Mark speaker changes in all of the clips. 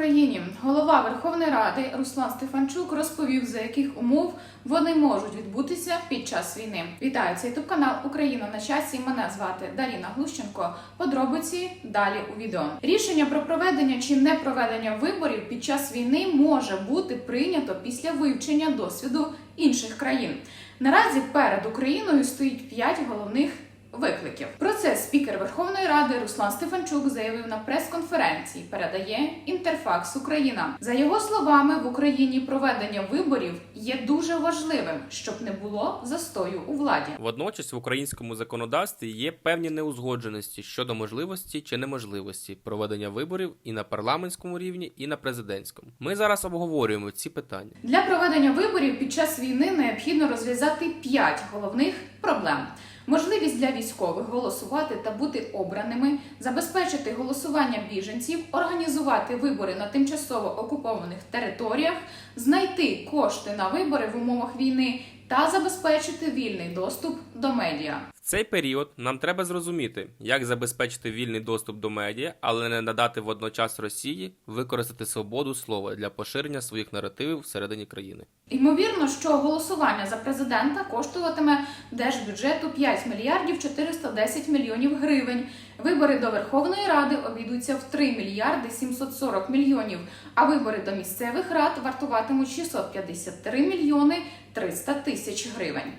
Speaker 1: Україні голова Верховної Ради Руслан Стефанчук розповів, за яких умов вони можуть відбутися під час війни. Вітаю це ютуб канал Україна на часі. Мене звати Даріна Глущенко. Подробиці далі у відео. Рішення про проведення чи не проведення виборів під час війни може бути прийнято після вивчення досвіду інших країн. Наразі перед Україною стоїть п'ять головних викликів. Про це спікер Верховної Ради Руслан Стефанчук заявив на прес-конференції. Передає Інтерфакс Україна. За його словами, в Україні проведення виборів є дуже важливим, щоб не було застою у владі.
Speaker 2: Водночас в українському законодавстві є певні неузгодженості щодо можливості чи неможливості проведення виборів і на парламентському рівні, і на президентському. Ми зараз обговорюємо ці питання.
Speaker 1: Для проведення виборів під час війни необхідно розв'язати п'ять головних проблем. Можливість для військових голосувати та бути обраними, забезпечити голосування біженців, організувати вибори на тимчасово окупованих територіях, знайти кошти на вибори в умовах війни та забезпечити вільний доступ до медіа.
Speaker 2: Цей період нам треба зрозуміти, як забезпечити вільний доступ до медіа, але не надати водночас Росії використати свободу слова для поширення своїх наративів всередині країни.
Speaker 1: Ймовірно, що голосування за президента коштуватиме держбюджету 5 мільярдів 410 мільйонів гривень. Вибори до Верховної Ради обійдуться в 3 мільярди 740 мільйонів, а вибори до місцевих рад вартуватимуть 653 мільйони 300 тисяч гривень.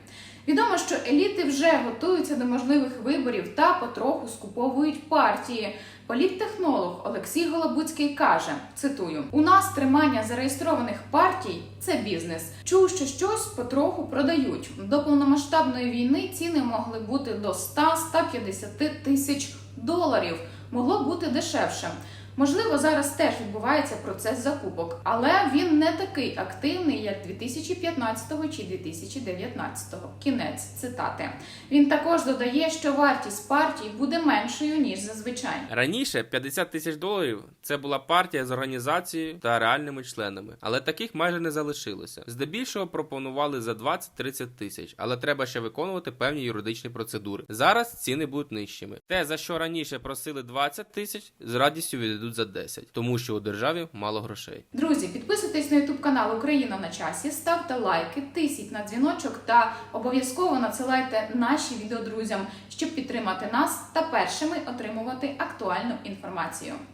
Speaker 1: Відомо, що еліти вже готуються до можливих виборів та потроху скуповують партії. Політтехнолог Олексій Голобуцький каже: цитую: у нас тримання зареєстрованих партій це бізнес. Чув, що щось потроху продають. До повномасштабної війни ціни могли бути до 100-150 тисяч доларів. Могло бути дешевше. Можливо, зараз теж відбувається процес закупок, але він не такий активний, як 2015 чи 2019. Кінець цитати. Він також додає, що вартість партій буде меншою ніж зазвичай.
Speaker 2: Раніше 50 тисяч доларів це була партія з організацією та реальними членами, але таких майже не залишилося. Здебільшого пропонували за 20-30 тисяч, але треба ще виконувати певні юридичні процедури. Зараз ціни будуть нижчими. Те, за що раніше просили 20 тисяч, з радістю віддадуть за 10, тому що у державі мало грошей.
Speaker 1: Друзі, підписуйтесь на YouTube канал Україна на часі, ставте лайки, тисіть на дзвіночок та обов'язково надсилайте наші відео друзям, щоб підтримати нас та першими отримувати актуальну інформацію.